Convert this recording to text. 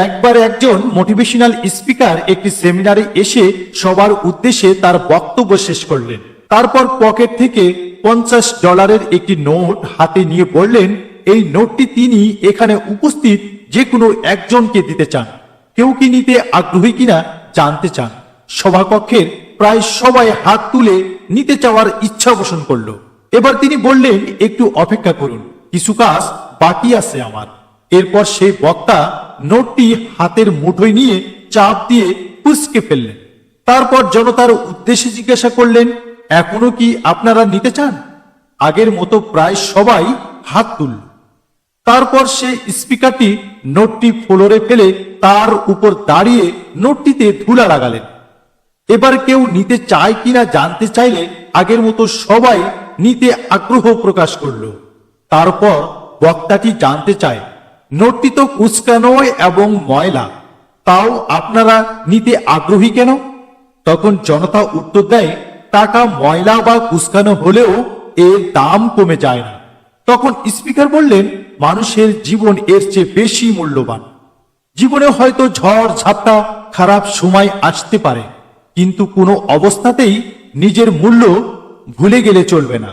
একবার একজন motivational speaker একটি সেমিনারে এসে সবার উদ্দেশ্যে তার বক্তব্য শেষ করলেন। তারপর পকেট থেকে পঞ্চাশ ডলারের একটি নোট হাতে নিয়ে বললেন, এই নোটটি তিনি এখানে উপস্থিত যে কোনো একজনকে দিতে চান। কেউ কি নিতে আগ্রহী কিনা জানতে চান। সভাকক্ষের প্রায় সবাই হাত তুলে নিতে চাওয়ার ইচ্ছা পোষণ করল। এবার তিনি বললেন, একটু অপেক্ষা করুন, কিছু কাজ বাকি আছে আমার। এরপর সেই বক্তা নোটটি হাতের মুঠোয় নিয়ে চাপ দিয়ে পুচকে ফেললেন। তারপর জনতার উদ্দেশ্যে জিজ্ঞাসা করলেন, এখনও কি আপনারা নিতে চান? আগের মতো প্রায় সবাই হাত তুলল। তারপর সে স্পিকারটি নোটটি ফ্লোরে ফেলে তার উপর দাঁড়িয়ে নোটটিতে ধুলা লাগালেন। এবার কেউ নিতে চায় কিনা জানতে চাইলে আগের মতো সবাই নিতে আগ্রহ প্রকাশ করল। তারপর বক্তাটি জানতে চায় নোটটি তো কুচকানো এবং ময়লা। তাও আপনারা নিতে আগ্রহী কেন? তখন জনতা উত্তর দেয়, টাকা, ময়লা বা কুচকানো হলেও এর দাম কমে যায় না। তখন স্পিকার বললেন, মানুষের জীবন এর চেয়ে বেশি মূল্যবান। জীবনে হয়তো ঝড়, ঝাপটা, খারাপ সময় আসতে পারে, কিন্তু কোনো অবস্থাতেই নিজের মূল্য ভুলে গেলে চলবে না।